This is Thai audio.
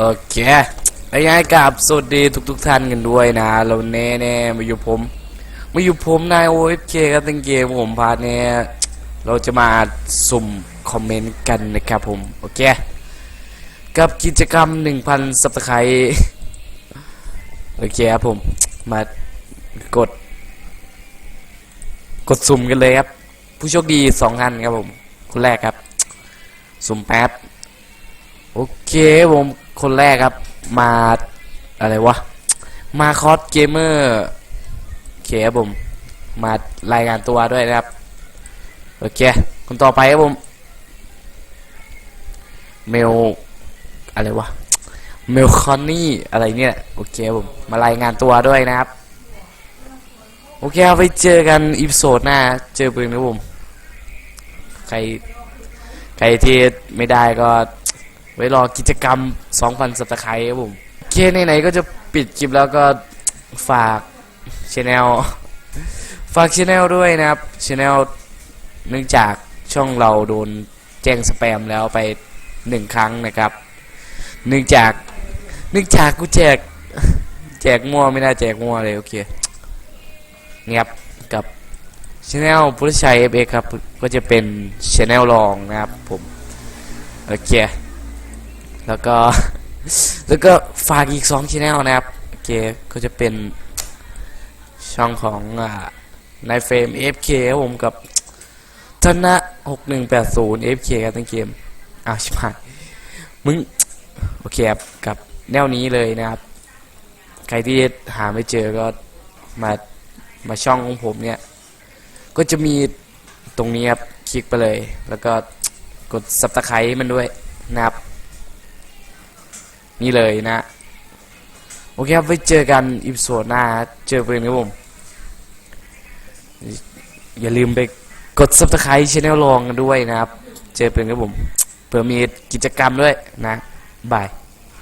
โอเคไอ้ยังกับสวัสดีทุกทุกๆท่านกันด้วยนะ เราแน่แน่มาอยู่ผม มาอยู่ผมนาย OFK ครับตั้งเกมผมพาเนี่ยเราจะมาสุ่มคอมเมนต์กันนะครับผม โอเค กับกิจกรรม 1,000 สับตะไคร้โอเคครับผม มากด กดสุ่มกันเลยครับ ผู้โชคดีสองท่านครับผม คนแรกครับ สุ่มแป๊บ โอเคผม คนแรกครับ มาอะไรวะ มาคอสเกมเมอร์โอเคครับผม มารายงานตัวด้วยนะครับ โอเค คนต่อไปครับผม เมล อะไรวะ เมลคอนนี่ อะไรเนี่ย โอเคครับผม มารายงานตัวด้วยนะครับ โอเคเอาไปเจอกันอีพิโซดหน้า เจอปืนครับผม ใคร ใครที่ไม่ได้ก็ไว้รอกิจกรรม 2,000 สับตะไคร้ครับผมโอเคไหนๆก็จะปิดคลิปแล้วก็ฝากช anel ฝากช anel ด้วยนะครับช anel เนื่องจากช่องเราโดนแจ้งสแปมแล้วไปหนึ่งครั้งนะครับ เนื่องจากเนื่องจากกูแจกแจกมั่วไม่น่าแจกมั่วเลยโอเคเนี่ยครับกับช anel พุทธชัย FX ครับก็จะเป็นช anel รองนะครับผมโอเค แล้วก็ แล้วก็ฝากอีก2ช่องนะครับ โอเค ก็จะเป็นช่องของอ่านายเฟรม FK ครับผมกับธนะ6180 FK ครับทั้งเกมอ้าวชิบหายมึง โอเคครับ กับแนวนี้เลยนะครับ ใครที่หาไม่เจอก็มามาช่องของผมเนี่ย ก็จะมีตรงนี้ครับ คลิกไปเลย แล้วก็กด subscribe มันด้วยนะครับ นี่เลยนะ โอเคครับ ไว้เจอกันอีพิโซดหน้า เจอเพื่อนครับผม อย่าลืมไปกด subscribe channel ลองกันด้วยนะครับ เจอเพื่อนครับผมเพื่อมีกิจกรรมด้วยนะ บาย